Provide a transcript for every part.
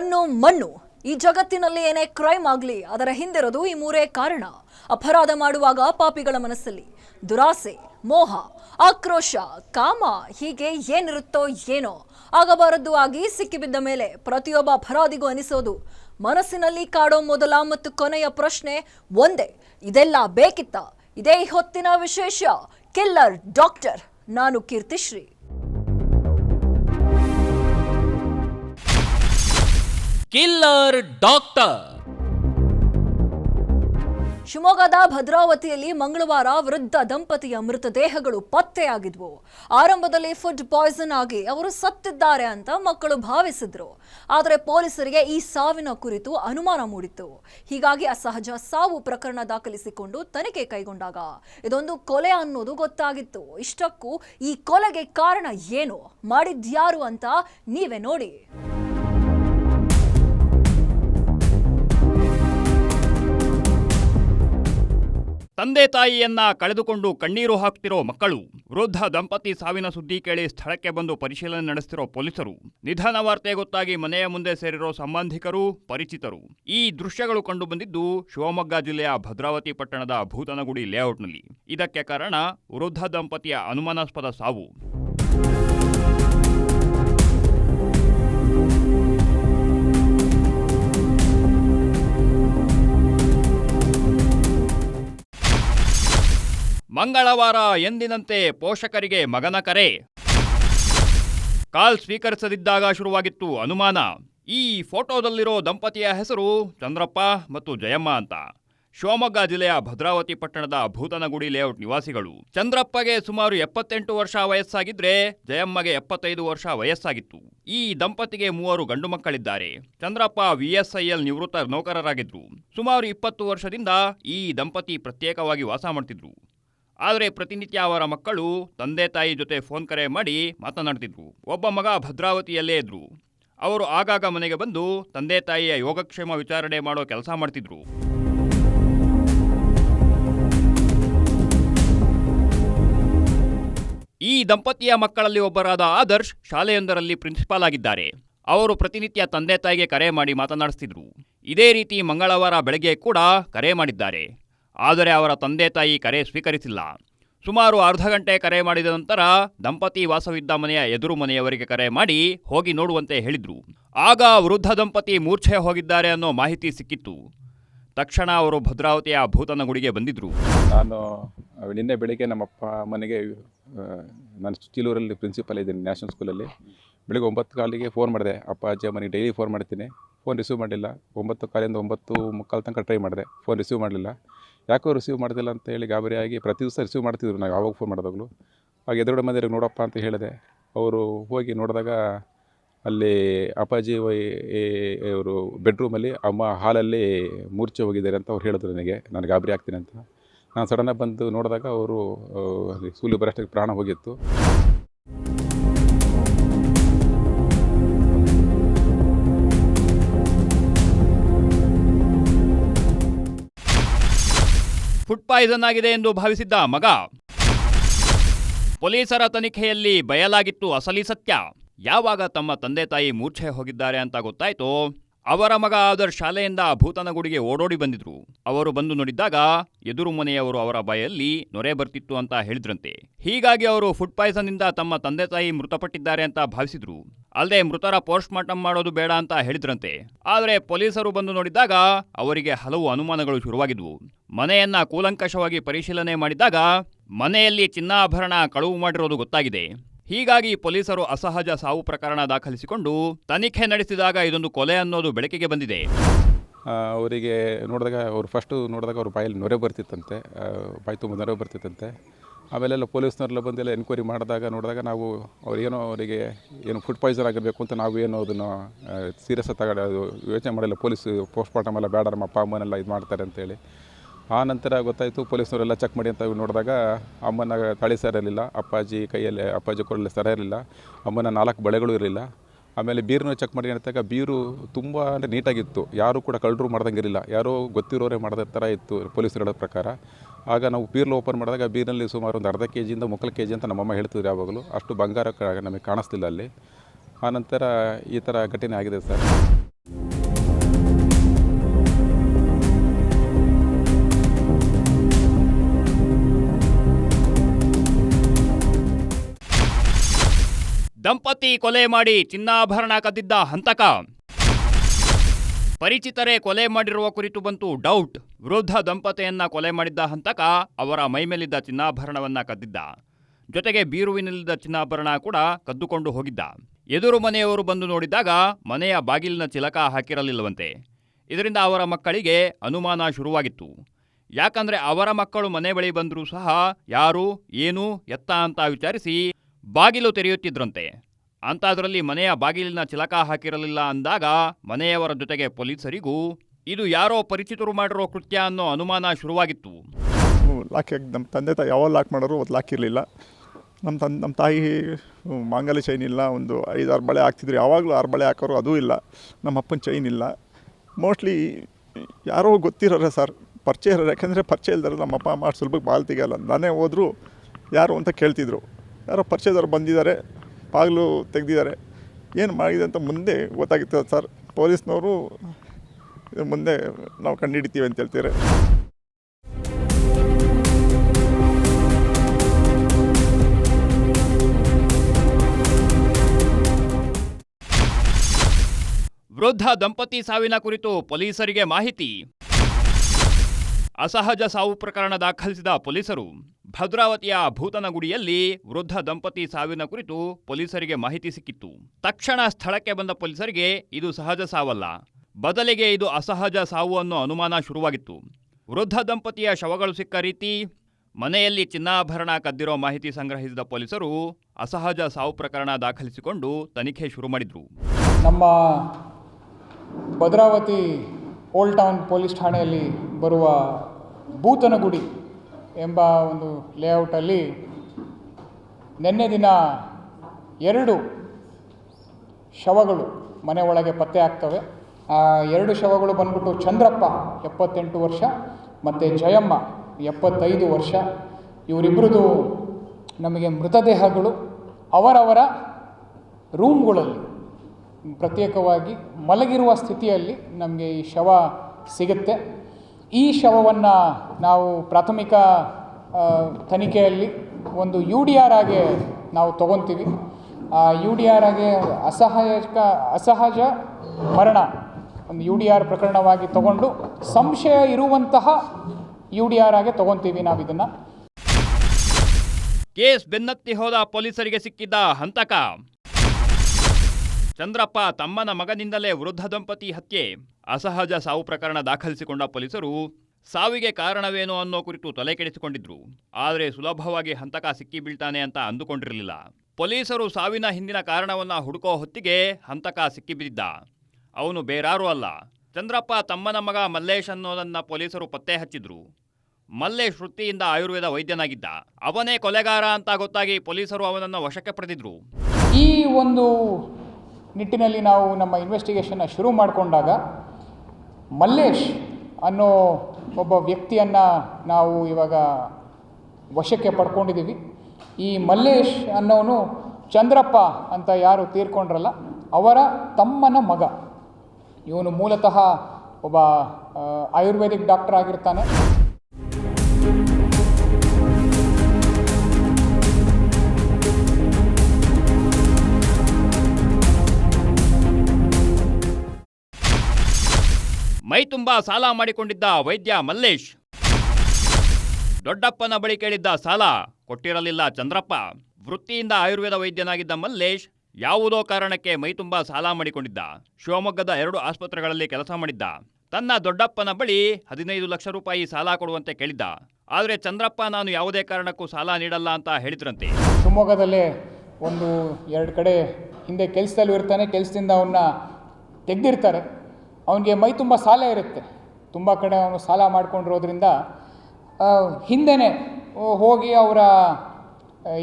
ಹೊನ್ನು ಮಣ್ಣು. ಈ ಜಗತ್ತಿನಲ್ಲಿ ಏನೇ ಕ್ರೈಮ್ ಆಗಲಿ, ಅದರ ಹಿಂದಿರೋದು ಈ ಮೂರೇ ಕಾರಣ. ಅಪರಾಧ ಮಾಡುವಾಗ ಪಾಪಿಗಳ ಮನಸ್ಸಲ್ಲಿ. ದುರಾಸೆ, ಮೋಹ, ಆಕ್ರೋಶ, ಕಾಮ, ಹೀಗೆ ಏನಿರುತ್ತೋ ಏನೋ. ಆಗಬಾರದ್ದು ಆಗಿ ಸಿಕ್ಕಿಬಿದ್ದ ಮೇಲೆ ಪ್ರತಿಯೊಬ್ಬ ಅಪರಾಧಿಗೂ ಅನಿಸೋದು. ಮನಸ್ಸಿನಲ್ಲಿ ಕಾಡೋ ಮೊದಲ ಮತ್ತು ಕೊನೆಯ ಪ್ರಶ್ನೆ ಒಂದೇ. ಇದೆಲ್ಲ ಬೇಕಿತ್ತ? ಇದೇ ಹೊತ್ತಿನ ವಿಶೇಷ. Killer, doctor. ನಾನು ಕೀರ್ತಿಶ್ರೀ. ಕಿಲ್ಲರ್ ಡಾಕ್ಟರ್ ಶಿವಮೊಗ್ಗದ ಭದ್ರಾವತಿಯಲ್ಲಿ ಮಂಗಳವಾರ ವೃದ್ಧ ದಂಪತಿಯ ಮೃತದೇಹಗಳು ಪತ್ತೆಯಾಗಿದ್ವು. ಆರಂಭದಲ್ಲಿ ಫುಡ್ ಪಾಯ್ಸನ್ ಆಗಿ ಅವರು ಸತ್ತಿದ್ದಾರೆ ಅಂತ ಮಕ್ಕಳು ಭಾವಿಸಿದ್ರು. ಆದರೆ ಪೊಲೀಸರಿಗೆ ಈ ಸಾವಿನ ಕುರಿತು ಅನುಮಾನ ಮೂಡಿತ್ತು. ಹೀಗಾಗಿ ಅಸಹಜ ಸಾವು ಪ್ರಕರಣ ದಾಖಲಿಸಿಕೊಂಡು ತನಿಖೆ ಕೈಗೊಂಡಾಗ. ಇದೊಂದು ಕೊಲೆ ಅನ್ನೋದು ಗೊತ್ತಾಗಿತ್ತು. ಇಷ್ಟಕ್ಕೂ ಈ ಕೊಲೆಗೆ ಕಾರಣ ಏನು? ಮಾಡಿದ್ಯಾರು ಅಂತ ನೀವೇ ನೋಡಿ. ತಂದೆ ತಾಯಿಯನ್ನ ಕಳೆದುಕೊಂಡು ಕಣ್ಣೀರು ಹಾಕ್ತಿರೋ ಮಕ್ಕಳು, ವೃದ್ಧ ದಂಪತಿ ಸಾವಿನ ಸುದ್ದಿ ಕೇಳಿ ಸ್ಥಳಕ್ಕೆ ಬಂದು ಪರಿಶೀಲನೆ ನಡೆಸ್ತಿರೋ ಪೊಲೀಸರು, ನಿಧನ ವಾರ್ತೆ ಗೊತ್ತಾಗಿ ಮನೆಯ ಮುಂದೆ ಸೇರಿರೋ ಸಂಬಂಧಿಕರು, ಪರಿಚಿತರು. ಈ ದೃಶ್ಯಗಳು ಕಂಡು ಬಂದಿದ್ದು ಶಿವಮೊಗ್ಗ ಜಿಲ್ಲೆಯ ಭದ್ರಾವತಿ ಪಟ್ಟಣದ ಭೂತನಗುಡಿ ಲೇಔಟ್ನಲ್ಲಿ. ಇದಕ್ಕೆ ಕಾರಣ ವೃದ್ಧ ದಂಪತಿಯ ಅನುಮಾನಾಸ್ಪದ ಸಾವು. ಮಂಗಳವಾರ ಎಂದಿನಂತೆ ಪೋಷಕರಿಗೆ ಮಗನ ಕರೆ. ಕಾಲ್ ಸ್ವೀಕರಿಸದಿದ್ದಾಗ ಶುರುವಾಗಿತ್ತು ಅನುಮಾನ. ಈ ಫೋಟೋದಲ್ಲಿರೋ ದಂಪತಿಯ ಹೆಸರು ಚಂದ್ರಪ್ಪ ಮತ್ತು ಜಯಮ್ಮ ಅಂತ. ಶಿವಮೊಗ್ಗ ಜಿಲ್ಲೆಯ ಭದ್ರಾವತಿ ಪಟ್ಟಣದ ಭೂತನಗುಡಿ ಲೇಔಟ್ ನಿವಾಸಿಗಳು. ಚಂದ್ರಪ್ಪಗೆ ಸುಮಾರು ಎಪ್ಪತ್ತೆಂಟು ವರ್ಷ ವಯಸ್ಸಾಗಿದ್ರೆ ಜಯಮ್ಮಗೆ ಎಪ್ಪತ್ತೈದು ವರ್ಷ ವಯಸ್ಸಾಗಿತ್ತು. ಈ ದಂಪತಿಗೆ ಮೂವರು ಗಂಡು ಮಕ್ಕಳಿದ್ದಾರೆ. ಚಂದ್ರಪ್ಪ ವಿಎಸ್ಐಎಲ್ ನಿವೃತ್ತ ನೌಕರರಾಗಿದ್ರು. ಸುಮಾರು ಇಪ್ಪತ್ತು ವರ್ಷದಿಂದ ಈ ದಂಪತಿ ಪ್ರತ್ಯೇಕವಾಗಿ ವಾಸ ಮಾಡ್ತಿದ್ರು. ಆದರೆ ಪ್ರತಿನಿತ್ಯ ಅವರ ಮಕ್ಕಳು ತಂದೆ ತಾಯಿ ಜೊತೆ ಫೋನ್ ಕರೆ ಮಾಡಿ ಮಾತನಾಡ್ತಿದ್ರು. ಒಬ್ಬ ಮಗ ಭದ್ರಾವತಿಯಲ್ಲೇ ಇದ್ರು. ಅವರು ಆಗಾಗ ಮನೆಗೆ ಬಂದು ತಂದೆ ತಾಯಿಯ ಯೋಗಕ್ಷೇಮ ವಿಚಾರಣೆ ಮಾಡೋ ಕೆಲಸ ಮಾಡ್ತಿದ್ರು. ಈ ದಂಪತಿಯ ಮಕ್ಕಳಲ್ಲಿ ಒಬ್ಬರಾದ ಆದರ್ಶ್ ಶಾಲೆಯೊಂದರಲ್ಲಿ ಪ್ರಿನ್ಸಿಪಾಲ್ ಆಗಿದ್ದಾರೆ. ಅವರು ಪ್ರತಿನಿತ್ಯ ತಂದೆ ತಾಯಿಗೆ ಕರೆ ಮಾಡಿ ಮಾತನಾಡಿಸ್ತಿದ್ರು. ಇದೇ ರೀತಿ ಮಂಗಳವಾರ ಬೆಳಗ್ಗೆ ಕೂಡ ಕರೆ ಮಾಡಿದ್ದಾರೆ. ಆದರೆ ಅವರ ತಂದೆ ತಾಯಿ ಕರೆ ಸ್ವೀಕರಿಸಿಲ್ಲ. ಸುಮಾರು ಅರ್ಧ ಗಂಟೆ ಕರೆ ಮಾಡಿದ ನಂತರ ದಂಪತಿ ವಾಸವಿದ್ದ ಮನೆಯ ಎದುರು ಮನೆಯವರಿಗೆ ಕರೆ ಮಾಡಿ ಹೋಗಿ ನೋಡುವಂತೆ ಹೇಳಿದರು. ಆಗ ವೃದ್ಧ ದಂಪತಿ ಮೂರ್ಛೆ ಹೋಗಿದ್ದಾರೆ ಅನ್ನೋ ಮಾಹಿತಿ ಸಿಕ್ಕಿತ್ತು. ತಕ್ಷಣ ಅವರು ಭದ್ರಾವತಿಯ ಭೂತನ ಗುಡಿಗೆ ಬಂದಿದ್ದರು ನಾನು ನಿನ್ನೆ ಬೆಳಿಗ್ಗೆ ನಮ್ಮಪ್ಪ ಮನೆಗೆ ನಾನು ಚಿಲೂರಲ್ಲಿ ಪ್ರಿನ್ಸಿಪಲ್ ಇದ್ದೀನಿ ನ್ಯಾಷನಲ್ ಸ್ಕೂಲಲ್ಲಿ ಬೆಳಿಗ್ಗೆ ಒಂಬತ್ತು ಕಾಲಿಗೆ ಫೋನ್ ಮಾಡಿದೆ. ಅಪ್ಪ, ಅಜ್ಜ ಮನೆಗೆ ಡೈಲಿ ಫೋನ್ ಮಾಡ್ತೀನಿ. ಫೋನ್ ರಿಸೀವ್ ಮಾಡಲಿಲ್ಲ. ಒಂಬತ್ತು ಕಾಲಿಂದ ಒಂಬತ್ತು ಮುಕ್ಕಾಲು ತನಕ ಟ್ರೈ ಮಾಡಿದೆ. ಫೋನ್ ರಿಸೀವ್ ಮಾಡಲಿಲ್ಲ. ಯಾಕೋ ರಿಸೀವ್ ಮಾಡ್ತಿಲ್ಲ ಅಂತ ಹೇಳಿ ಗಾಬರಿಯಾಗಿ ಪ್ರತಿ ದಿವಸ ರಿಸೀವ್ ಮಾಡ್ತಿದ್ರು ನಾವು, ಯಾವಾಗ ಫೋನ್ ಮಾಡಿದಾಗಲೂ. ಆಗ ಎದುರುಗಡೆ ಮಂದಿರಿಗೆ ನೋಡಪ್ಪ ಅಂತ ಹೇಳಿದೆ. ಅವರು ಹೋಗಿ ನೋಡಿದಾಗ ಅಲ್ಲಿ ಅಪ್ಪಾಜಿ ಅವರು ಬೆಡ್ರೂಮಲ್ಲಿ ಅಮ್ಮ ಹಾಲಲ್ಲಿ ಮೂರ್ಛೆ ಹೋಗಿದ್ದಾರೆ ಅಂತ ಅವ್ರು ಹೇಳಿದ್ರು ನನಗೆ. ನಾನು ಗಾಬರಿ ಆಗ್ತೀನಿ ಅಂತ. ನಾನು ಸಡನ್ನಾಗಿ ಬಂದು ನೋಡಿದಾಗ ಅವರು ಸೂಲಿ ಬರೋಷ್ಟಕ್ಕೆ ಪ್ರಾಣ ಹೋಗಿತ್ತು. ಫುಡ್ ಪಾಯ್ಸನ್ ಆಗಿದೆ ಎಂದು ಭಾವಿಸಿದ್ದ ಮಗ. ಪೊಲೀಸರ ತನಿಖೆಯಲ್ಲಿ ಬಯಲಾಗಿತ್ತು ಅಸಲಿ ಸತ್ಯ. ಯಾವಾಗ ತಮ್ಮ ತಂದೆ ತಾಯಿ ಮೂರ್ಛೆ ಹೋಗಿದ್ದಾರೆ ಅಂತ ಗೊತ್ತಾಯ್ತೋ? ಅವರ ಮಗ ಆದರ್ ಶಾಲೆಯಿಂದ ಭೂತನಗುಡಿಗೆ ಓಡೋಡಿ ಬಂದಿದ್ರು. ಅವರು ಬಂದು ನೋಡಿದ್ದಾಗ ಎದುರು ಮನೆಯವರು ಅವರ ಬಾಯಲ್ಲಿ ನೊರೆ ಬರ್ತಿತ್ತು ಅಂತ ಹೇಳಿದ್ರಂತೆ. ಹೀಗಾಗಿ ಅವರು ಫುಡ್ ಪಾಯ್ಸನ್ ಇಂದ ತಮ್ಮ ತಂದೆ ತಾಯಿ ಮೃತಪಟ್ಟಿದ್ದಾರೆ ಅಂತ ಭಾವಿಸಿದ್ರು. ಅಲ್ಲದೆ ಮೃತರ ಪೋಸ್ಟ್ ಮಾರ್ಟಂ ಮಾಡೋದು ಬೇಡ ಅಂತ ಹೇಳಿದ್ರಂತೆ. ಆದರೆ ಪೊಲೀಸರು ಬಂದು ನೋಡಿದಾಗ ಅವರಿಗೆ ಹಲವು ಅನುಮಾನಗಳು ಶುರುವಾಗಿದ್ವು. ಮನೆಯನ್ನ ಕೂಲಂಕಷವಾಗಿ ಪರಿಶೀಲನೆ ಮಾಡಿದಾಗ ಮನೆಯಲ್ಲಿ ಚಿನ್ನಾಭರಣ ಕಳುವು ಮಾಡಿರೋದು ಗೊತ್ತಾಗಿದೆ. ಹೀಗಾಗಿ ಪೊಲೀಸರು ಅಸಹಜ ಸಾವು ಪ್ರಕರಣ ದಾಖಲಿಸಿಕೊಂಡು ತನಿಖೆ ನಡೆಸಿದಾಗ ಇದೊಂದು ಕೊಲೆ ಅನ್ನೋದು ಬೆಳಕಿಗೆ ಬಂದಿದೆ. ಅವರಿಗೆ ನೋಡಿದಾಗ ಅವ್ರು ಫಸ್ಟು ನೋಡಿದಾಗ ಅವ್ರ ಬಾಯಲ್ಲಿ ನೊರೆ ಬರ್ತಿತ್ತಂತೆ. ಬಾಯಿ ತುಂಬ ನೊರೆ ಬರ್ತಿತ್ತಂತೆ. ಆಮೇಲೆಲ್ಲ ಪೊಲೀಸ್ನವರೆಲ್ಲ ಬಂದೆಲ್ಲ ಎನ್ಕ್ವೈರಿ ಮಾಡಿದಾಗ ನೋಡಿದಾಗ ನಾವು ಅವ್ರೇನೋ ಅವರಿಗೆ ಏನು ಫುಡ್ ಪಾಯ್ಸನ್ ಆಗಿರಬೇಕು ಅಂತ ನಾವು ಏನು ಅದನ್ನು ಸೀರಿಯಸ್ ತಗೊಂಡು ಯೋಚನೆ ಮಾಡಿಲ್ಲ. ಪೊಲೀಸ್ ಪೋಸ್ಟ್ ಮಾರ್ಟಮ್ ಎಲ್ಲ ಬೇಡ ನಮ್ಮ ಅಪ್ಪ, ಅಮ್ಮನೆಲ್ಲ ಇದು ಮಾಡ್ತಾರೆ ಅಂತೇಳಿ. ಆ ನಂತರ ಗೊತ್ತಾಯಿತು, ಪೊಲೀಸ್ನವರೆಲ್ಲ ಚೆಕ್ ಮಾಡಿ ಅಂತ ನೋಡಿದಾಗ, ಅಮ್ಮನ ತಾಳಿ ಸರ ಇರಲಿಲ್ಲ. ಅಪ್ಪಾಜಿ ಕೈಯಲ್ಲಿ, ಅಪ್ಪಾಜಿ ಕೊಡಲಿ ಸರ ಇರಲಿಲ್ಲ. ಅಮ್ಮನ ನಾಲ್ಕು ಬಳೆಗಳು ಇರಲಿಲ್ಲ. ಆಮೇಲೆ ಬೀರನ್ನು ಚೆಕ್ ಮಾಡಿ ಅಂತಾಗ ಬೀರು ತುಂಬ ಅಂದರೆ ನೀಟಾಗಿತ್ತು. ಯಾರೂ ಕೂಡ ಕಳ್ಳರು ಮಾಡ್ದಂಗೆ ಇರಲಿಲ್ಲ. ಯಾರೋ ಗೊತ್ತಿರೋರೇ ಮಾಡಿದ ಥರ ಇತ್ತು ಪೊಲೀಸರು ಪ್ರಕಾರ. ಆಗ ನಾವು ಬೀರ್ಲು ಓಪನ್ ಮಾಡಿದಾಗ ಬೀರ್ನಲ್ಲಿ ಸುಮಾರು ಒಂದು ಅರ್ಧ ಕೆ ಜಿಯಿಂದ ಮುಕ್ಕಲು ಕೆ ಜಿ ಅಂತ ನಮ್ಮಮ್ಮ ಹೇಳ್ತಿದ್ರು ಯಾವಾಗಲೂ. ಅಷ್ಟು ಬಂಗಾರ ನಮಗೆ ಕಾಣಿಸ್ತಿಲ್ಲ ಅಲ್ಲಿ. ಆನಂತರ ಈ ಥರ ಘಟನೆ ಆಗಿದೆ ಸರ್. ದಂಪತಿ ಕೊಲೆ ಮಾಡಿ ಚಿನ್ನಾಭರಣ ಕದ್ದಿದ್ದ ಹಂತಕ. ಪರಿಚಿತರೇ ಕೊಲೆ ಮಾಡಿರುವ ಕುರಿತು ಬಂತು ಡೌಟ್. ವೃದ್ಧ ದಂಪತಿಯನ್ನ ಕೊಲೆ ಮಾಡಿದ್ದ ಹಂತಕ ಅವರ ಮೈಮೇಲಿದ್ದ ಚಿನ್ನಾಭರಣವನ್ನ ಕದ್ದಿದ್ದ. ಜೊತೆಗೆ ಬೀರುವಿನಲ್ಲಿದ್ದ ಚಿನ್ನಾಭರಣ ಕೂಡ ಕದ್ದುಕೊಂಡು ಹೋಗಿದ್ದ. ಎದುರು ಮನೆಯವರು ಬಂದು ನೋಡಿದಾಗ ಮನೆಯ ಬಾಗಿಲಿನ ಚಿಲಕ ಹಾಕಿರಲಿಲ್ಲವಂತೆ. ಇದರಿಂದ ಅವರ ಮಕ್ಕಳಿಗೆ ಅನುಮಾನ ಶುರುವಾಗಿತ್ತು. ಯಾಕಂದ್ರೆ ಅವರ ಮಕ್ಕಳು ಮನೆ ಬಳಿ ಬಂದರೂ ಸಹ ಯಾರು, ಏನು, ಎತ್ತ ಅಂತ ವಿಚಾರಿಸಿ ಬಾಗಿಲು ತೆರೆಯುತ್ತಿದ್ರಂತೆ. ಅಂತಾದ್ರಲ್ಲಿ ಮನೆಯ ಬಾಗಿಲಿನ ಚಿಲಕ ಹಾಕಿರಲಿಲ್ಲ ಅಂದಾಗ ಮನೆಯವರ ಜೊತೆಗೆ ಪೊಲೀಸರಿಗೂ, ಇದು ಯಾರೋ ಪರಿಚಿತರು ಮಾಡಿರೋ ಕೃತ್ಯ ಅನ್ನೋ ಅನುಮಾನ ಶುರುವಾಗಿತ್ತು. ಲಾಕ್ ನಮ್ಮ ತಂದೆ ತಾಯಿ ಯಾವಾಗ ಲಾಕ್ ಮಾಡೋರು ಅದು ಲಾಕ್ ಇರಲಿಲ್ಲ. ನಮ್ಮ ತನ್ ನಮ್ಮ ತಾಯಿ ಮಾಂಗಲ್ಯ ಚೈನ್ ಇಲ್ಲ, ಒಂದು ಐದಾರು ಬಳೆ ಹಾಕ್ತಿದ್ರು. ಯಾವಾಗಲೂ ಆರು ಬಳೆ ಹಾಕೋರು ಅದೂ ಇಲ್ಲ. ನಮ್ಮ ಅಪ್ಪನ ಚೈನ್ ಇಲ್ಲ. ಮೋಸ್ಟ್ಲಿ ಯಾರೋ ಗೊತ್ತಿರೋರ ಸರ್, ಪರಿಚಯ ಇರೋರು. ಯಾಕೆಂದರೆ ಪರಿಚಯ ಇಲ್ದಾರೆ ನಮ್ಮ ಅಪ್ಪ ಅಮ್ಮ ಸುಲಭಕ್ಕೆ ಬಾಲ್ ತೆಗಿಯಲ್ಲ. ನಾನೇ ಹೋದರೂ ಯಾರು ಅಂತ ಕೇಳ್ತಿದ್ರು. ಯಾರೋ ಪರಿಚಯದವ್ರು ಬಂದಿದ್ದಾರೆ ಬಾಗಿಲು ತೆಗೆದಿದ್ದಾರೆ. ಏನು ಮಾಡಿದೆ ಅಂತ ಮುಂದೆ ಗೊತ್ತಾಗಿತ್ತು ಸರ್. ಪೊಲೀಸ್ನವರು ಮುಂದೆ ನಾವು ಕಂಡುಹಿಡಿತೀವಿ ಅಂತ ಹೇಳ್ತೀರಿ ವೃದ್ಧ ದಂಪತಿ ಸಾವಿನ ಕುರಿತು ಪೊಲೀಸರಿಗೆ ಮಾಹಿತಿ. ಅಸಹಜ ಸಾವು ಪ್ರಕರಣ ದಾಖಲಿಸಿದ ಪೊಲೀಸರು. ಭದ್ರಾವತಿಯ ಭೂತನಗುಡಿಯಲ್ಲಿ ವೃದ್ಧ ದಂಪತಿ ಸಾವಿನ ಕುರಿತು ಪೊಲೀಸರಿಗೆ ಮಾಹಿತಿ ಸಿಕ್ಕಿತ್ತು. ತಕ್ಷಣ ಸ್ಥಳಕ್ಕೆ ಬಂದ ಪೊಲೀಸರಿಗೆ ಇದು ಸಹಜ ಸಾವಲ್ಲ. ಬದಲಿಗೆ ಇದು ಅಸಹಜ ಸಾವು ಅನ್ನೋ ಅನುಮಾನ ಶುರುವಾಗಿತ್ತು. ವೃದ್ಧ ದಂಪತಿಯ ಶವಗಳು ಸಿಕ್ಕ ರೀತಿ ಮನೆಯಲ್ಲಿ ಚಿನ್ನಾಭರಣ ಕದ್ದಿರೋ ಮಾಹಿತಿ ಸಂಗ್ರಹಿಸಿದ ಪೊಲೀಸರು ಅಸಹಜ ಸಾವು ಪ್ರಕರಣ ದಾಖಲಿಸಿಕೊಂಡು ತನಿಖೆ ಶುರು ಮಾಡಿದರು. ನಮ್ಮ ಭದ್ರಾವತಿ ಓಲ್ಡ್ ಟೌನ್ ಪೊಲೀಸ್ ಠಾಣೆಯಲ್ಲಿ ಬರುವ ಭೂತನಗುಡಿ ಎಂಬ ಒಂದು ಲೇಔಟಲ್ಲಿ ನಿನ್ನೆ ದಿನ ಎರಡು ಶವಗಳು ಮನೆ ಒಳಗೆ ಪತ್ತೆ ಆಗ್ತವೆ. ಆ ಎರಡು ಶವಗಳು ಬಂದ್ಬಿಟ್ಟು ಚಂದ್ರಪ್ಪ ಎಪ್ಪತ್ತೆಂಟು ವರ್ಷ ಮತ್ತು ಜಯಮ್ಮ ಎಪ್ಪತ್ತೈದು ವರ್ಷ. ಇವರಿಬ್ಬರದು ನಮಗೆ ಮೃತದೇಹಗಳು ಅವರವರ ರೂಮ್ಗಳಲ್ಲಿ ಪ್ರತ್ಯೇಕವಾಗಿ ಮಲಗಿರುವ ಸ್ಥಿತಿಯಲ್ಲಿ ನಮಗೆ ಈ ಶವ ಸಿಗುತ್ತೆ. ಈ ಶವವನ್ನು ನಾವು ಪ್ರಾಥಮಿಕ ತನಿಖೆಯಲ್ಲಿ ಒಂದು ಯು ಡಿ ಆರ್ ಆಗಿ ನಾವು ತಗೊತೀವಿ. ಆ ಯು ಡಿ ಆರ್ ಆಗಿ ಅಸಹಾಯಕ, ಅಸಹಜ ಮರಣ ಒಂದು ಯು ಡಿ ಆರ್ ಪ್ರಕರಣವಾಗಿ ತಗೊಂಡು ಸಂಶಯ ಇರುವಂತಹ ಯು ಡಿ ಆರ್ ಆಗಿ ತಗೊತೀವಿ ನಾವು ಇದನ್ನು. ಕೇಸ್ ಬೆನ್ನತ್ತಿ ಹೋದ ಪೊಲೀಸರಿಗೆ ಸಿಕ್ಕಿದ್ದ ಹಂತಕ. ಚಂದ್ರಪ್ಪ ತಮ್ಮನ ಮಗನಿಂದಲೇ ವೃದ್ಧ ದಂಪತಿ ಹತ್ಯೆ, ಅಸಹಜ ಸಾವು ಪ್ರಕರಣ ದಾಖಲಿಸಿಕೊಂಡ ಪೊಲೀಸರು ಸಾವಿಗೆ ಕಾರಣವೇನು ಅನ್ನೋ ಕುರಿತು ತಲೆ ಕೆಡಿಸಿಕೊಂಡಿದ್ರು. ಆದರೆ ಸುಲಭವಾಗಿ ಹಂತಕ ಸಿಕ್ಕಿಬೀಳ್ತಾನೆ ಅಂತ ಅಂದುಕೊಂಡಿರಲಿಲ್ಲ. ಪೊಲೀಸರು ಸಾವಿನ ಹಿಂದಿನ ಕಾರಣವನ್ನ ಹುಡುಕೋ ಹೊತ್ತಿಗೆ ಹಂತಕ ಸಿಕ್ಕಿಬಿದ್ದ ಅವನು ಬೇರಾರೂ ಅಲ್ಲ. ಚಂದ್ರಪ್ಪ ತಮ್ಮನ ಮಗ ಮಲ್ಲೇಶ್ ಅನ್ನೋದನ್ನ ಪೊಲೀಸರು ಪತ್ತೆ ಹಚ್ಚಿದ್ರು. ಮಲ್ಲೇಶ್ ವೃತ್ತಿಯಿಂದ ಆಯುರ್ವೇದ ವೈದ್ಯನಾಗಿದ್ದ. ಅವನೇ ಕೊಲೆಗಾರ ಅಂತ ಗೊತ್ತಾಗಿ ಪೊಲೀಸರು ಅವನನ್ನು ವಶಕ್ಕೆ ಪಡೆದಿದ್ರು. ಈ ಒಂದು ನಿಟ್ಟಿನಲ್ಲಿ ನಾವು ನಮ್ಮ ಇನ್ವೆಸ್ಟಿಗೇಷನ್ನ ಶುರು ಮಾಡಿಕೊಂಡಾಗ ಮಲ್ಲೇಶ್ ಅನ್ನೋ ಒಬ್ಬ ವ್ಯಕ್ತಿಯನ್ನು ನಾವು ಇವಾಗ ವಶಕ್ಕೆ ಪಡ್ಕೊಂಡಿದ್ದೀವಿ. ಈ ಮಲ್ಲೇಶ್ ಅನ್ನೋನು ಚಂದ್ರಪ್ಪ ಅಂತ ಯಾರು ತೀರ್ಕೊಂಡ್ರಲ್ಲ, ಅವರ ತಮ್ಮನ ಮಗ. ಇವನು ಮೂಲತಃ ಒಬ್ಬ ಆಯುರ್ವೇದಿಕ್ ಡಾಕ್ಟರ್ ಆಗಿರ್ತಾನೆ. ಮೈ ತುಂಬಾ ಸಾಲ ಮಾಡಿಕೊಂಡಿದ್ದ ವೈದ್ಯ ಮಲ್ಲೇಶ್. ದೊಡ್ಡಪ್ಪನ ಬಳಿ ಕೇಳಿದ್ದ ಸಾಲ ಕೊಟ್ಟಿರಲಿಲ್ಲ ಚಂದ್ರಪ್ಪ. ವೃತ್ತಿಯಿಂದ ಆಯುರ್ವೇದ ವೈದ್ಯನಾಗಿದ್ದ ಮಲ್ಲೇಶ್ ಯಾವುದೋ ಕಾರಣಕ್ಕೆ ಮೈ ತುಂಬಾ ಸಾಲ ಮಾಡಿಕೊಂಡಿದ್ದ. ಶಿವಮೊಗ್ಗದ ಎರಡು ಆಸ್ಪತ್ರೆಗಳಲ್ಲಿ ಕೆಲಸ ಮಾಡಿದ್ದ. ತನ್ನ ದೊಡ್ಡಪ್ಪನ ಬಳಿ ಹದಿನೈದು ಲಕ್ಷ ರೂಪಾಯಿ ಸಾಲ ಕೊಡುವಂತೆ ಕೇಳಿದ್ದ. ಆದರೆ ಚಂದ್ರಪ್ಪ, ನಾನು ಯಾವುದೇ ಕಾರಣಕ್ಕೂ ಸಾಲ ನೀಡಲ್ಲ ಅಂತ ಹೇಳಿದ್ರಂತೆ. ಶಿವಮೊಗ್ಗದಲ್ಲೇ ಒಂದು ಎರಡು ಕಡೆ ಹಿಂದೆ ಕೆಲಸದಲ್ಲಿ ಇರ್ತಾನೆ, ಕೆಲಸದಿಂದ ಅವನ್ನ ತೆಗೆದಿರ್ತಾರೆ. ಅವನಿಗೆ ಮೈ ತುಂಬ ಸಾಲ ಇರುತ್ತೆ. ತುಂಬ ಕಡೆ ಅವನು ಸಾಲ ಮಾಡ್ಕೊಂಡಿರೋದ್ರಿಂದ ಹಿಂದೆನೇ ಹೋಗಿ ಅವರ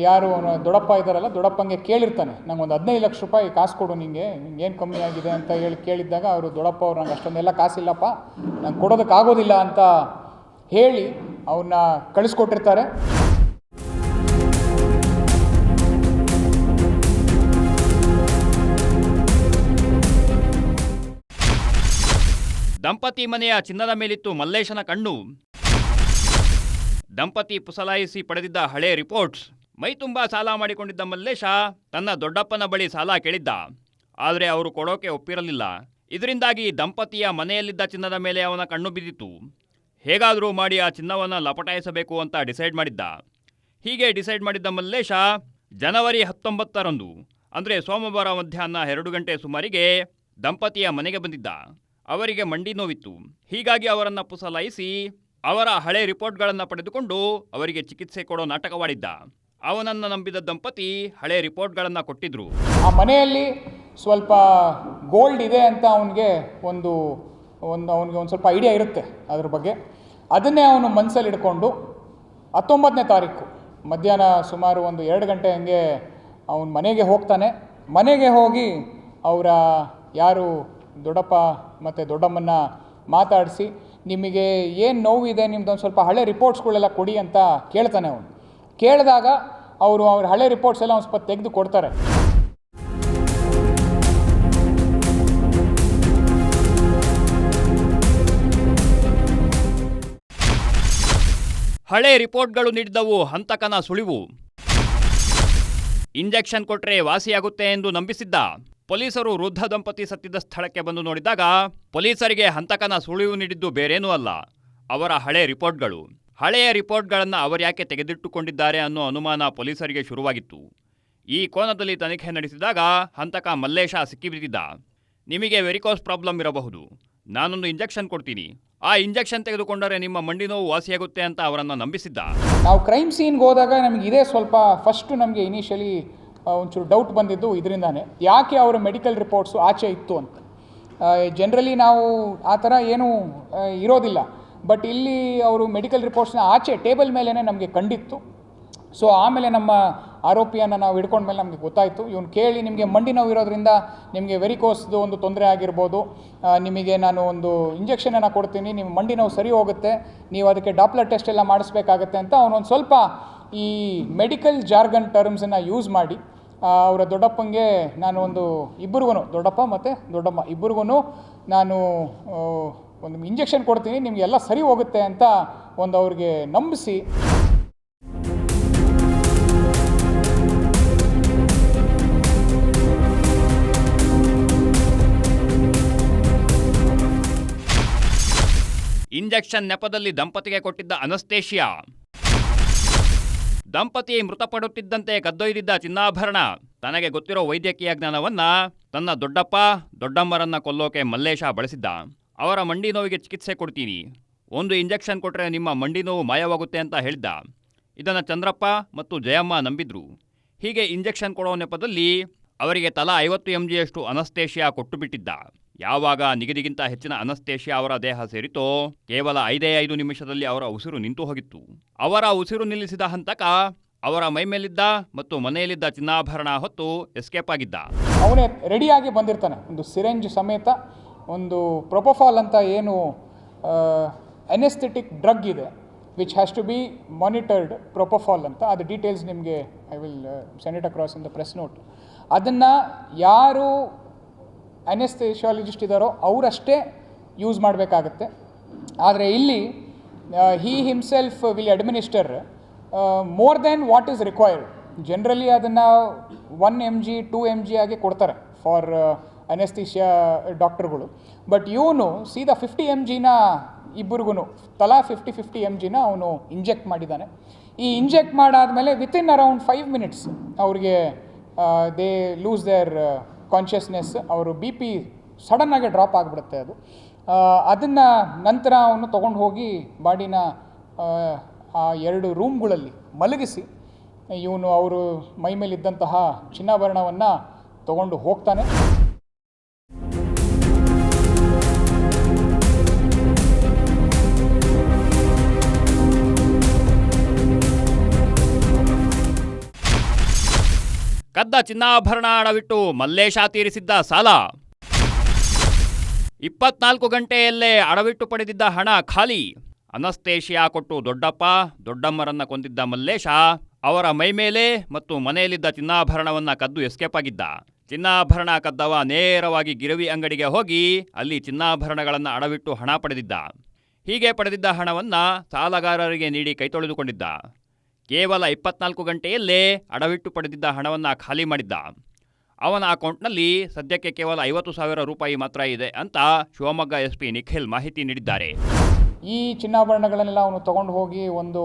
ಯಾರು ಅವನು ದೊಡ್ಡಪ್ಪ ಇದ್ದಾರಲ್ಲ, ದೊಡ್ಡಪ್ಪಂಗೆ ಕೇಳಿರ್ತಾನೆ. ನಂಗೆ ಒಂದು ಹದಿನೈದು ಲಕ್ಷ ರೂಪಾಯಿ ಕಾಸು ಕೊಡು ನಿಂಗೆ ಏನು ಕಮ್ಮಿ ಆಗಿದೆ? ಅಂತ ಹೇಳಿ ಕೇಳಿದ್ದಾಗ ಅವರು, ದೊಡ್ಡಪ್ಪ ಅವ್ರು ನಂಗೆ ಅಷ್ಟೊಂದೆಲ್ಲ ಕಾಸಿಲ್ಲಪ್ಪ, ನಂಗೆ ಕೊಡೋದಕ್ಕಾಗೋದಿಲ್ಲ ಅಂತ ಹೇಳಿ ಅವನ್ನ ಕಳಿಸ್ಕೊಟ್ಟಿರ್ತಾರೆ. ದಂಪತಿ ಮನೆಯ ಚಿನ್ನದ ಮೇಲಿತ್ತು ಮಲ್ಲೇಶನ ಕಣ್ಣು. ದಂಪತಿ ಪುಸಲಾಯಿಸಿ ಪಡೆದಿದ್ದ ಹಳೆ ರಿಪೋರ್ಟ್ಸ್. ಮೈತುಂಬಾ ಸಾಲ ಮಾಡಿಕೊಂಡಿದ್ದ ಮಲ್ಲೇಶ ತನ್ನ ದೊಡ್ಡಪ್ಪನ ಬಳಿ ಸಾಲ ಕೇಳಿದ್ದ. ಆದರೆ ಅವರು ಕೊಡೋಕೆ ಒಪ್ಪಿರಲಿಲ್ಲ. ಇದರಿಂದಾಗಿ ದಂಪತಿಯ ಮನೆಯಲ್ಲಿದ್ದ ಚಿನ್ನದ ಮೇಲೆ ಅವನ ಕಣ್ಣು ಬಿದ್ದಿತ್ತು. ಹೇಗಾದರೂ ಮಾಡಿ ಆ ಚಿನ್ನವನ್ನು ಲಪಟಾಯಿಸಬೇಕು ಅಂತ ಡಿಸೈಡ್ ಮಾಡಿದ್ದ. ಹೀಗೆ ಡಿಸೈಡ್ ಮಾಡಿದ್ದ ಮಲ್ಲೇಶ ಜನವರಿ ಹತ್ತೊಂಬತ್ತರಂದು, ಅಂದರೆ ಸೋಮವಾರ ಮಧ್ಯಾಹ್ನ ಎರಡು ಗಂಟೆ ಸುಮಾರಿಗೆ ದಂಪತಿಯ ಮನೆಗೆ ಬಂದಿದ್ದ. ಅವರಿಗೆ ಮಂಡಿ ನೋವಿತ್ತು. ಹೀಗಾಗಿ ಅವರನ್ನು ಪುಸಲಾಯಿಸಿ ಅವರ ಹಳೆ ರಿಪೋರ್ಟ್ಗಳನ್ನು ಪಡೆದುಕೊಂಡು ಅವರಿಗೆ ಚಿಕಿತ್ಸೆ ಕೊಡೋ ನಾಟಕವಾಡಿದ್ದ. ಅವನನ್ನು ನಂಬಿದ ದಂಪತಿ ಹಳೆ ರಿಪೋರ್ಟ್ಗಳನ್ನು ಕೊಟ್ಟಿದ್ರು. ಆ ಮನೆಯಲ್ಲಿ ಸ್ವಲ್ಪ ಗೋಲ್ಡ್ ಇದೆ ಅಂತ ಅವನಿಗೆ ಒಂದು ಒಂದು ಅವನಿಗೆ ಒಂದು ಸ್ವಲ್ಪ ಐಡಿಯಾ ಇರುತ್ತೆ ಅದ್ರ ಬಗ್ಗೆ. ಅದನ್ನೇ ಅವನು ಮನಸ್ಸಲ್ಲಿ ಇಟ್ಕೊಂಡು ಹತ್ತೊಂಬತ್ತನೇ ತಾರೀಕು ಮಧ್ಯಾಹ್ನ ಸುಮಾರು ಒಂದು ಎರಡು ಗಂಟೆ ಹಂಗೆ ಅವನ ಮನೆಗೆ ಹೋಗ್ತಾನೆ. ಮನೆಗೆ ಹೋಗಿ ಅವರ ಯಾರು ದೊಡ್ಡಪ್ಪ ಮತ್ತು ದೊಡ್ಡಮ್ಮನ್ನ ಮಾತಾಡಿಸಿ, ನಿಮಗೆ ಏನು ನೋವಿದೆ ನಿಮ್ದೊಂದು ಸ್ವಲ್ಪ ಹಳೆ ರಿಪೋರ್ಟ್ಸ್ಗಳೆಲ್ಲ ಕೊಡಿ ಅಂತ ಕೇಳ್ತಾನೆ ಅವನು. ಕೇಳಿದಾಗ ಅವರು ಅವ್ರ ಹಳೆ ರಿಪೋರ್ಟ್ಸ್ ಎಲ್ಲ ಒಂದು ಸ್ವಲ್ಪ ತೆಗೆದು ಕೊಡ್ತಾರೆ. ಹಳೆ ರಿಪೋರ್ಟ್ಗಳು ನೀಡಿದ್ದವು ಹಂತಕನ ಸುಳಿವು. ಇಂಜೆಕ್ಷನ್ ಕೊಟ್ಟರೆ ವಾಸಿಯಾಗುತ್ತೆ ಎಂದು ನಂಬಿಸಿದ್ದ ಪೊಲೀಸರು ವೃದ್ಧ ದಂಪತಿ ಸತ್ತಿದ್ದ ಸ್ಥಳಕ್ಕೆ ಬಂದು ನೋಡಿದಾಗ ಪೊಲೀಸರಿಗೆ ಹಂತಕನ ಸುಳಿವು ನೀಡಿದ್ದು ಬೇರೇನೂ ಅಲ್ಲ. ಅವರ ಹಳೆ ರಿಪೋರ್ಟ್ಗಳು. ಹಳೆಯ ರಿಪೋರ್ಟ್ಗಳನ್ನು ಅವರ್ಯಾಕೆ ತೆಗೆದಿಟ್ಟುಕೊಂಡಿದ್ದಾರೆ ಅನ್ನೋ ಅನುಮಾನ ಪೊಲೀಸರಿಗೆ ಶುರುವಾಗಿತ್ತು. ಈ ಕೋನದಲ್ಲಿ ತನಿಖೆ ನಡೆಸಿದಾಗ ಹಂತಕ ಮಲ್ಲೇಶ ಸಿಕ್ಕಿಬಿದ್ದಿದ್ದ. ನಿಮಗೆ ವೆರಿಕೋಸ್ ಪ್ರಾಬ್ಲಮ್ ಇರಬಹುದು. ನಾನೊಂದು ಇಂಜೆಕ್ಷನ್ ಕೊಡ್ತೀನಿ. ಆ ಇಂಜೆಕ್ಷನ್ ತೆಗೆದುಕೊಂಡರೆ ನಿಮ್ಮ ಮಂಡಿ ನೋವು ವಾಸಿಯಾಗುತ್ತೆ ಅಂತ ಅವರನ್ನು ನಂಬಿಸಿದ್ದ. ನಾವು ಕ್ರೈಮ್ ಸೀನ್ಗೆ ಹೋದಾಗ ನಮಗೆ ಇದೇ ಸ್ವಲ್ಪ ಫಸ್ಟು ನಮಗೆ ಇನಿಷಿಯಲಿ ಒಂಚೂರು ಡೌಟ್ ಬಂದಿದ್ದು ಇದರಿಂದಾನೆ. ಯಾಕೆ ಅವರ ಮೆಡಿಕಲ್ ರಿಪೋರ್ಟ್ಸು ಆಚೆ ಇತ್ತು ಅಂತ? ಜನರಲಿ ನಾವು ಆ ಥರ ಏನೂ ಇರೋದಿಲ್ಲ. ಬಟ್ ಇಲ್ಲಿ ಅವರು ಮೆಡಿಕಲ್ ರಿಪೋರ್ಟ್ಸ್ನ ಆಚೆ ಟೇಬಲ್ ಮೇಲೇ ನಮಗೆ ಕಂಡಿತ್ತು. ಸೊ ಆಮೇಲೆ ನಮ್ಮ ಆರೋಪಿಯನ್ನು ನಾವು ಹಿಡ್ಕೊಂಡ್ಮೇಲೆ ನಮಗೆ ಗೊತ್ತಾಯಿತು. ಇವನು ಕೇಳಿ ನಿಮಗೆ ಮಂಡಿ ನೋವು ಇರೋದ್ರಿಂದ ನಿಮಗೆ ವೆರಿಕೋಸ್ದು ಒಂದು ತೊಂದರೆ ಆಗಿರ್ಬೋದು. ನಿಮಗೆ ನಾನು ಒಂದು ಇಂಜೆಕ್ಷನನ್ನು ಕೊಡ್ತೀನಿ. ನಿಮ್ಮ ಮಂಡಿ ನೋವು ಸರಿ ಹೋಗುತ್ತೆ. ನೀವು ಅದಕ್ಕೆ ಡಾಪ್ಲರ್ ಟೆಸ್ಟ್ ಎಲ್ಲ ಮಾಡಿಸ್ಬೇಕಾಗತ್ತೆ ಅಂತ ಅವನೊಂದು ಸ್ವಲ್ಪ ಈ ಮೆಡಿಕಲ್ ಜಾರ್ಗನ್ ಟರ್ಮ್ಸನ್ನು ಯೂಸ್ ಮಾಡಿ ಅವರ ದೊಡ್ಡಪ್ಪಂಗೆ ನಾನು ಒಂದು ಇಬ್ಬರಿಗೂ ದೊಡ್ಡಪ್ಪ ಮತ್ತು ದೊಡ್ಡಮ್ಮ ಇಬ್ಬರಿಗೂ ನಾನು ಒಂದು ಇಂಜೆಕ್ಷನ್ ಕೊಡ್ತೀನಿ, ನಿಮಗೆಲ್ಲ ಸರಿ ಹೋಗುತ್ತೆ ಅಂತ ಒಂದು ಅವ್ರಿಗೆ ನಂಬಿಸಿ. ಇಂಜೆಕ್ಷನ್ ನೆಪದಲ್ಲಿ ದಂಪತಿಗೆ ಕೊಟ್ಟಿದ್ದ ಅನಸ್ತೇಷಿಯಾ ದಂಪತಿ ಮೃತಪಡುತ್ತಿದ್ದಂತೆ ಕದ್ದೊಯ್ದಿದ್ದ ಚಿನ್ನಾಭರಣ. ತನಗೆ ಗೊತ್ತಿರೋ ವೈದ್ಯಕೀಯ ಜ್ಞಾನವನ್ನ ತನ್ನ ದೊಡ್ಡಪ್ಪ, ದೊಡ್ಡಮ್ಮರನ್ನ ಕೊಲ್ಲೋಕೆ ಮಲ್ಲೇಶ ಬಳಸಿದ್ದ. ಅವರ ಮಂಡಿ ನೋವಿಗೆ ಚಿಕಿತ್ಸೆ ಕೊಡ್ತೀನಿ. ಒಂದು ಇಂಜೆಕ್ಷನ್ ಕೊಟ್ಟರೆ ನಿಮ್ಮ ಮಂಡಿ ನೋವು ಮಾಯವಾಗುತ್ತೆ ಅಂತ ಹೇಳಿದ್ದ ಇದನ್ನು ಚಂದ್ರಪ್ಪ ಮತ್ತು ಜಯಮ್ಮ ನಂಬಿದ್ರು. ಹೀಗೆ ಇಂಜೆಕ್ಷನ್ ಕೊಡೋ ನೆಪದಲ್ಲಿ ಅವರಿಗೆ ತಲಾ ಐವತ್ತು ಎಂ ಜಿಯಷ್ಟು ಅನಸ್ತೇಷಿಯಾ ಕೊಟ್ಟು ಬಿಟ್ಟಿದ್ದ. ಯಾವಾಗ ನಿಗದಿಗಿಂತ ಹೆಚ್ಚಿನ ಅನಸ್ತೇಶಿಯ ಅವರ ದೇಹ ಸೇರಿತೋ ಕೇವಲ ಐದೇ ಐದು ನಿಮಿಷದಲ್ಲಿ ಅವರ ಉಸಿರು ನಿಂತು ಹೋಗಿತ್ತು. ಅವರ ಉಸಿರು ನಿಲ್ಲಿಸಿದ ಹಂತಕ ಅವರ ಮೈಮೇಲಿದ್ದ ಮತ್ತು ಮನೆಯಲ್ಲಿದ್ದ ಚಿನ್ನಾಭರಣ ಹೊತ್ತು ಎಸ್ಕೇಪ್ ಆಗಿದ್ದ. ಅವನೇ ರೆಡಿಯಾಗಿ ಬಂದಿರ್ತಾನೆ. ಒಂದು ಸಿರೆಂಜ್ ಸಮೇತ, ಒಂದು ಪ್ರೊಪೋಫಾಲ್ ಅಂತ ಏನು ಎನೆಸ್ಥೆಟಿಕ್ ಡ್ರಗ್ ಇದೆ which has to be monitored propofol ಅಂತ. ಅದು ಡೀಟೇಲ್ಸ್ ನಿಮಗೆ I will send it across in the press note ಅದನ್ನು ಯಾರು ಅನೆಸ್ಥೇಷಿಯಾಲಜಿಸ್ಟ್ ಇದ್ದಾರೋ ಅವರಷ್ಟೇ ಯೂಸ್ ಮಾಡಬೇಕಾಗತ್ತೆ. ಆದರೆ ಇಲ್ಲಿ he himself will administer more then what is required generally ಅದನ್ನು one M G two M G ಆಗಿ ಕೊಡ್ತಾರೆ ಫಾರ್ ಅನೆಸ್ತೀಶಿಯಾ ಡಾಕ್ಟರ್ಗಳು ಬಟ್ ಇವನು ಸೀದಾ ಫಿಫ್ಟಿ ಎಂ ಜಿನ ಇಬ್ಬರಿಗೂ ತಲಾ ಫಿಫ್ಟಿ ಫಿಫ್ಟಿ ಎಂ ಜಿನ ಅವನು ಇಂಜೆಕ್ಟ್ ಮಾಡಿದ್ದಾನೆ. ಈ ಇಂಜೆಕ್ಟ್ ಮಾಡಾದಮೇಲೆ ವಿತಿನ್ ಅರೌಂಡ್ ಫೈವ್ ಮಿನಿಟ್ಸ್ ಅವ್ರಿಗೆ ದೇ ಲೂಸ್ ದೇರ್ ಕಾನ್ಷಿಯಸ್ನೆಸ್ ಅವರು ಬಿ ಪಿ ಸಡನ್ನಾಗಿ ಡ್ರಾಪ್ ಆಗಿಬಿಡುತ್ತೆ ಅದು. ಅದನ್ನು ನಂತರ ಅವನು ತೊಗೊಂಡು ಹೋಗಿ ಬಾಡಿನ, ಆ ಎರಡು ರೂಮ್ಗಳಲ್ಲಿ ಮಲಗಿಸಿ, ಇವನು ಅವರು ಮೈ ಮೇಲಿದ್ದಂತಹ ಚಿನ್ನಾಭರಣವನ್ನು ತಗೊಂಡು ಹೋಗ್ತಾನೆ. ಕದ್ದ ಚಿನ್ನಾಭರಣ ಅಡವಿಟ್ಟು ಮಲ್ಲೇಶ ತೀರಿಸಿದ್ದ ಸಾಲ. ಇಪ್ಪತ್ನಾಲ್ಕು ಗಂಟೆಯಲ್ಲೇ ಅಡವಿಟ್ಟು ಪಡೆದಿದ್ದ ಹಣ ಖಾಲಿ. ಅನಸ್ತೇಷಿಯಾ ಕೊಟ್ಟು ದೊಡ್ಡಪ್ಪ, ದೊಡ್ಡಮ್ಮರನ್ನ ಕೊಂದಿದ್ದ ಮಲ್ಲೇಶ, ಅವರ ಮೈಮೇಲೆ ಮತ್ತು ಮನೆಯಲ್ಲಿದ್ದ ಚಿನ್ನಾಭರಣವನ್ನ ಕದ್ದು ಎಸ್ಕೇಪ್ ಆಗಿದ್ದ. ಚಿನ್ನಾಭರಣ ಕದ್ದವ ನೇರವಾಗಿ ಗಿರವಿ ಅಂಗಡಿಗೆ ಹೋಗಿ ಅಲ್ಲಿ ಚಿನ್ನಾಭರಣಗಳನ್ನು ಅಡವಿಟ್ಟು ಹಣ ಪಡೆದಿದ್ದ. ಹೀಗೆ ಪಡೆದಿದ್ದ ಹಣವನ್ನ ಸಾಲಗಾರರಿಗೆ ನೀಡಿ ಕೈತೊಳೆದುಕೊಂಡಿದ್ದ. ಕೇವಲ ಇಪ್ಪತ್ನಾಲ್ಕು ಗಂಟೆಯಲ್ಲೇ ಅಡವಿಟ್ಟು ಪಡೆದಿದ್ದ ಹಣವನ್ನು ಖಾಲಿ ಮಾಡಿದ್ದ. ಅವನ ಅಕೌಂಟ್ನಲ್ಲಿ ಸದ್ಯಕ್ಕೆ ಕೇವಲ ಐವತ್ತು ಸಾವಿರ ರೂಪಾಯಿ ಮಾತ್ರ ಇದೆ ಅಂತ ಶಿವಮೊಗ್ಗ ಎಸ್ ಪಿ ನಿಖಿಲ್ ಮಾಹಿತಿ ನೀಡಿದ್ದಾರೆ. ಈ ಚಿನ್ನಾಭರಣಗಳನ್ನೆಲ್ಲ ಅವನು ತಗೊಂಡು ಹೋಗಿ ಒಂದು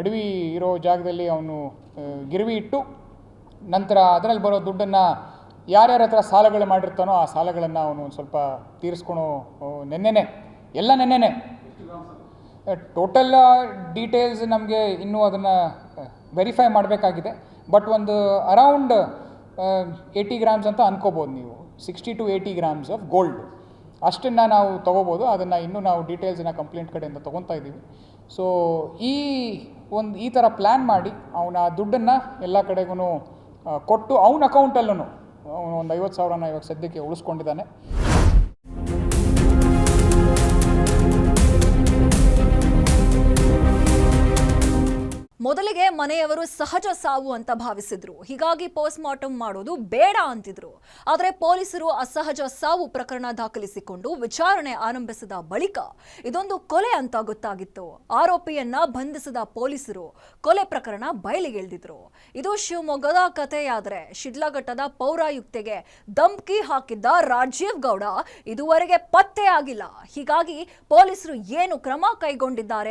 ಅಡವಿ ಇರೋ ಜಾಗದಲ್ಲಿ ಅವನು ಗಿರವಿ ಇಟ್ಟು ನಂತರ ಅದರಲ್ಲಿ ಬರೋ ದುಡ್ಡನ್ನು ಯಾರ್ಯಾರ ಹತ್ರ ಸಾಲಗಳು ಮಾಡಿರ್ತಾನೋ ಆ ಸಾಲಗಳನ್ನು ಅವನು ಸ್ವಲ್ಪ ತೀರಿಸ್ಕೊಳೋ ನೆನ್ನೆನೆ, ಎಲ್ಲ ನೆನ್ನೆನೆ ಟೋಟಲ್ ಡೀಟೇಲ್ಸ್ ನಮಗೆ ಇನ್ನೂ ಅದನ್ನು ವೆರಿಫೈ ಮಾಡಬೇಕಾಗಿದೆ. ಬಟ್ ಒಂದು ಅರೌಂಡ್ ಏಯ್ಟಿ ಗ್ರಾಮ್ಸ್ ಅಂತ ಅನ್ಕೋಬೋದು ನೀವು. Sixty to eighty grams of gold ಅಷ್ಟನ್ನು ನಾವು ತೊಗೋಬೋದು. ಅದನ್ನು ಇನ್ನೂ ನಾವು ಡೀಟೇಲ್ಸನ್ನ ಕಂಪ್ಲೇಂಟ್ ಕಡೆಯಿಂದ ತೊಗೊತಾ ಇದ್ದೀವಿ. ಸೊ ಈ ಒಂದು, ಈ ಥರ ಪ್ಲ್ಯಾನ್ ಮಾಡಿ ಅವನ ದುಡ್ಡನ್ನು ಎಲ್ಲ ಕಡೆಗೂ ಕೊಟ್ಟು ಅವನ ಅಕೌಂಟಲ್ಲೂ ಅವನು ಒಂದು ಐವತ್ತು ಸಾವಿರನ ಇವಾಗ ಸದ್ಯಕ್ಕೆ ಉಳಿಸ್ಕೊಂಡಿದ್ದಾನೆ. ಮೊದಲಿಗೆ ಮನೆಯವರು ಸಹಜ ಸಾವು ಅಂತ ಭಾವಿಸಿದ್ರು. ಹೀಗಾಗಿ ಪೋಸ್ಟ್ ಮಾರ್ಟಮ್ ಮಾಡೋದು ಬೇಡ ಅಂತಿದ್ರು. ಆದರೆ ಪೊಲೀಸರು ಅಸಹಜ ಸಾವು ಪ್ರಕರಣ ದಾಖಲಿಸಿಕೊಂಡು ವಿಚಾರಣೆ ಆರಂಭಿಸಿದ ಬಳಿಕ ಇದೊಂದು ಕೊಲೆ ಅಂತ ಗೊತ್ತಾಗಿತ್ತು. ಆರೋಪಿಯನ್ನ ಬಂಧಿಸಿದ ಪೊಲೀಸರು ಕೊಲೆ ಪ್ರಕರಣ ಬಯಲಿಗೆಳೆದಿದ್ರು ಇದು ಶಿವಮೊಗ್ಗದ ಕಥೆಯಾದರೆ ಶಿಡ್ಲಘಟ್ಟದ ಪೌರಾಯುಕ್ತೆಗೆ ಧಮ್ಕಿ ಹಾಕಿದ್ದ ರಾಜೀವ್ ಗೌಡ ಇದುವರೆಗೆ ಪತ್ತೆ ಆಗಿಲ್ಲ. ಹೀಗಾಗಿ ಪೊಲೀಸರು ಏನು ಕ್ರಮ ಕೈಗೊಂಡಿದ್ದಾರೆ